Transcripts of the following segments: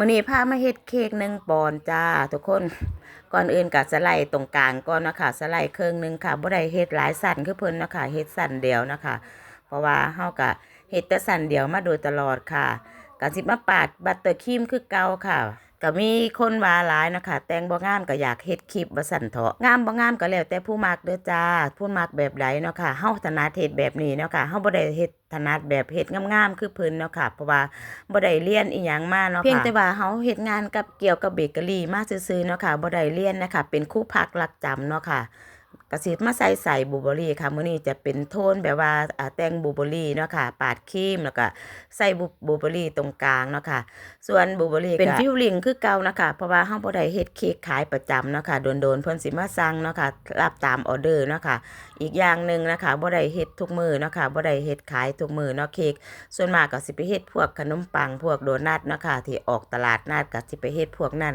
มื่อนี้พามาเฮ็ดเค้กหนึ่งปอนด์จ้าทุกคนก่อนอื่นก็สไลด์ตรงกลางก่อนนะคะสไลด์ครึ่งหนึ่งค่ะบ่ได้เฮ็ดหลายสั่นคือเพิ่นนะคะเฮ็ดสั่นเดียวนะคะ เพราะว่าเฮากะเฮ็ดแต่สั่นเดียวมาโดยตลอดค่ะก็สิมาปาดบัตเตอร์ครีมคือเก่าค่ะ ก็มีคนว่าหลายเนาะคะแต่งบ่งามก็อยากเฮ็ดคลิปบ่สั่นเถาะงามบ่งามก็แล้วแต่ผู้มักเด้อจ้าผู้มักแบบใดเนาะค่ะเฮาถนัดเฮ็ดแบบนี้เนาะค่ะเฮาบ่ได้เฮ็ดถนัดแบบเฮ็ดงามๆคือเพิ่นเนาะค่ะเพราะว่าบ่ได้เรียนอีหยังมาเนาะค่ะเพียงแต่ว่าเฮาเฮ็ดงานกับเกี่ยวกับเบเกอรี่มาซื่อๆเนาะค่ะบ่ได้เรียนนะคะเป็นครูพักหลักจำเนาะค่ะ ก็สิมาใส่ใส่บลูเบอร์รี่ค่ะมื้อนี้จะเป็นโทนแบบว่าอ่าแต่งบลูเบอร์รี่เนาะค่ะ ปาดครีมแล้วก็ใส่บลูบลูเบอร์รี่ตรงกลางเนาะค่ะ ส่วนบลูเบอร์รี่เป็นฟิวลิงคือเก่านะคะเพราะว่าเฮาบ่ได้เฮ็ดเค้กขายประจำเนาะค่ะโดนๆเพิ่นสิมาสั่งเนาะค่ะรับตามออเดอร์เนาะค่ะ อีกอย่างหนึงนะคะบ่ได้เฮ็ดทุกมื้อเนาะค่ะบ่ได้เฮ็ดขายทุกมื้อเนาะเค้กส่วนมากก็สิไปเฮ็ดพวกขนมปังพวกโดนัทเนาะค่ะที่ออกตลาดนัดก็สิไปเฮ็ดพวกนั้น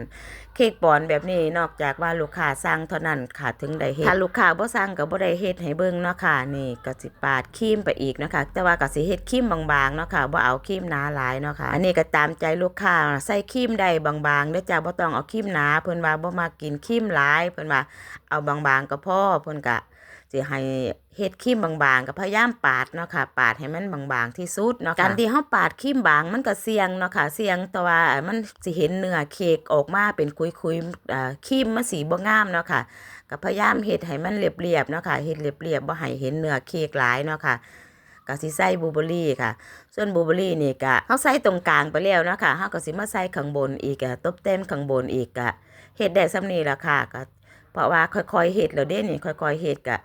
เค้กปอนด์แบบนี้นอกจากว่าลูกค้าสั่งเท่านั้นค่ะถึงได้เฮ็ดถ้าลูกค้าบ่สั่งก็บ่ได้เฮ็ดให้เบิ่งเนาะค่ะนี่ก็สิปาดครีมไปอีกเนาะค่ะแต่ว่าก็สิเฮ็ดครีมบางๆเนาะค่ะบ่เอาครีมหนาหลายเนาะค่ะอันนี้ก็ตามใจลูกค้าใส่ครีมได้บางๆเด้อจ้าบ่ต้องเอาครีมหนาเพิ่นว่าบ่มากกินครีมหลายเพิ่นว่าเอาบางๆก็พอเพิ่นก็ สิให้เฮ็ดครีมบางๆก็พยายามปาดเนาะค่ะปาดให้มันบางๆที่สุดเนาะค่ะการที่เฮาปาดครีมบางมันก็เสี่ยงเนาะค่ะเสี่ยงแต่ว่ามันสิเห็นเนื้อเค้กออกมาเป็นคุยๆอ่าครีมมันสีบ่งามเนาะค่ะก็พยายามเฮ็ดให้มันเรียบๆเนาะค่ะเฮ็ดเรียบๆบ่ให้เห็นเนื้อเค้กหลายเนาะค่ะก็สิใส่บลูเบอร์รี่ค่ะ ส่วนบลูเบอร์รี่นี่ก็เฮาใส่ตรงกลางไปแล้วเนาะค่ะเฮาก็สิมาใส่ข้างบนอีกอะตบแต่งข้างบนอีกอะเฮ็ดได้ส่ำนี้ล่ะค่ะก็ เพราะว่าค่อยๆเฮ็ดแล้วเด้นี่ค่อยๆเฮ็ดก็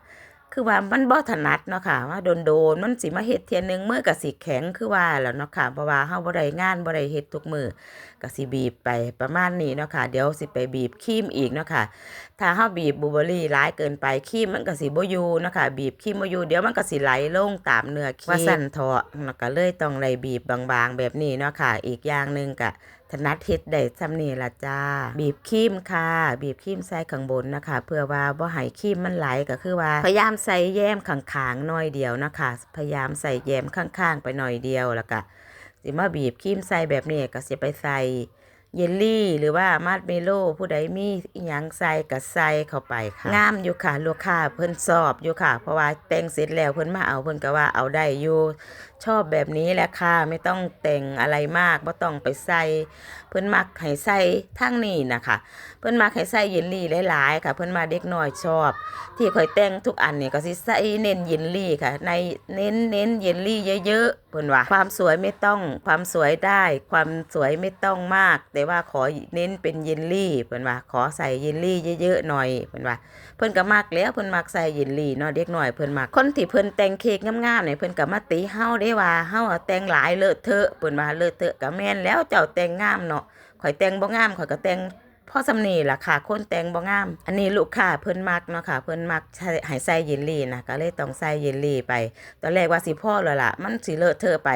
คือว่ามันบ่ถนัดเนาะค่ะว่าโดนๆมันสิมาเฮ็ดเที่ยหนึงมือก็สิแข็งคือว่าแล้วเนาะค่ะเพราะว่าเฮาบ่ได้งานบ่ได้เฮ็ดทุกมื้อก็สิบีบไปประมาณนี้เนาะค่ะเดี๋ยวสิไปบีบครีมอีกเนาะค่ะถ้าเฮาบีบบลูเบอร์รี่หลายเกินไปครีมมันก็สิบ่อยู่เนาะค่ะบีบครีมบ่อยู่เดี๋ยวมันก็สิไหลลงตามเนื้อครีมว่าสั่นเถาะแล้วก็เลยต้องไล่บีบบางๆแบบนี้เนาะค่ะอีกอย่างหนึงก็ ถนัดเฮ็ดได้ซำนี่ล่ะจ้า บีบครีมค่ะ บีบครีมใส่ข้างบนนะคะ เพื่อว่าบ่ให้ครีมมันไหลก็คือว่า พยายามใส่แยมข้างๆหน่อยเดียวนะคะ พยายามใส่แยมข้างๆ ไปหน่อยเดียวแล้วก็สิมาบีบครีมใส่แบบนี้ก็สิไปใส่ เยลลี่หรือว่ามาร์เมโลผู้ใดมีอิหยังใส่ก็ใส่เข้าไปค่ะงามอยู่ค่ะลูกค้าเพิ่นชอบอยู่ค่ะ เพราะว่าแต่งเสร็จแล้วเพิ่นมาเอาเพิ่นก็ว่าเอาได้อยู่ชอบแบบนี้แหละค่ะไม่ต้องแต่งอะไรมากบ่ต้องไปใส่เพิ่นมักให้ใส่ทั้งนี้นะคะเพิ่นมักให้ใส่เยลลี่หลายๆค่ะ เพิ่นมาเด็กน้อยชอบ ที่ข่อยแต่งทุกอันนี่ก็สิใส่เน้นเยลลี่ค่ะ ในเน้นเน้นเยลลี่เยอะๆเพิ่นว่าความสวยไม่ต้องความสวยได้ ความสวยไม่ต้องมากแต่ว่าขอเน้นเป็นเยลลี่เพิ่นว่าขอใส่เยลลี่เยอะๆหน่อยเพิ่นว่าเพิ่นก็มักแล้วเพิ่นมักใส่เยลลี่เนาะเด็กหน่อยเพิ่นมักคนที่เพิ่นแต่งเค้กงามๆเนี่ยเพิ่นก็มาตีเฮาได้ว่าเฮาแต่งหลายเลอะเทอะเพิ่นว่าเลอะเทอะก็แม่นแล้วเจ้าแต่งงามเนาะข่อยแต่งบ่งามข่อยก็แต่ง พ่อสำนีล่ะค่ะคนแต่งบ่งาม อันนี้ลูกค้าเพิ่นมักเนาะค่ะ เพิ่นมักใช้ใส่เยลลี่นะก็เลยต้องใส่เยลลี่ไป ตอนแรกว่าสิพ่อแล้วล่ะ มันสิเลอะเทอะไป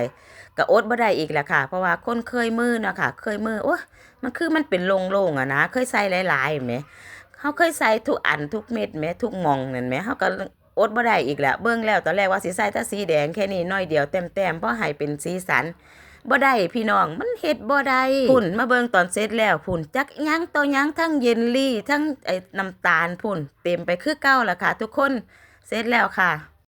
ก็อดบ่ได้อีกแหละค่ะ เพราะว่าคนเคยมือเนาะค่ะ เคยมือโอ้มันคือมันเป็นโล่งๆอะนะ เคยใส่หลายๆแหมเขาเคยใส่ทุกอันทุกเม็ดแหมทุกมองนั่นแหมเขาก็อดบ่ได้อีกแหละเบิ่งแล้วตอนแรกว่าสิใส่แต่สีแดงแค่นี้น้อยเดียวเต็มๆเพราะให้เป็นสีสัน บ่ได้พี่น้องมันเฮ็ดบ่ได้พุ่นมาเบิ่งตอนเสร็จแล้วพุ่นจักยังต่อยังทั้งเยลลี่ทั้งไอ้น้ำตาลพุ่นเต็มไปคือเก่าล่ะค่ะ ทุกคนเสร็จแล้วค่ะ